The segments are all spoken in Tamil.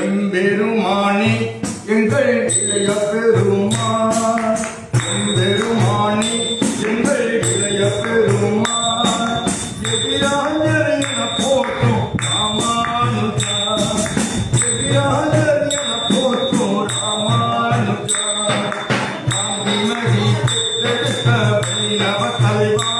எம்பெருமானி எங்கள் இளைய பெருமான் எம்பெருமானி எங்கள் இளைய பெருமான் எதிராஜர் என போற்றும் ராமானுஜா. எதிராஜர் என ராமானுஜா. நாம் விமதி தலைவா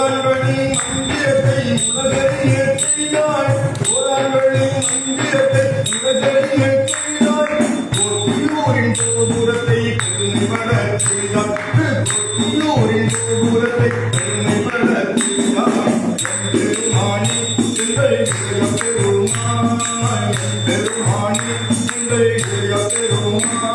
ஓரான்பணி மந்திரத்தை உலகறி எட்டினாள் ஓரான்பணி மந்திரத்தை உலகறி எட்டினாள் ஒத்தியூரின் கோபுரத்தை பெருமை பட செய்தாள் ஒத்தியூரின் கோபுரத்தை பெருமை பட பெருமானி எங்கள் பெருமானி எங்கள் பெருமா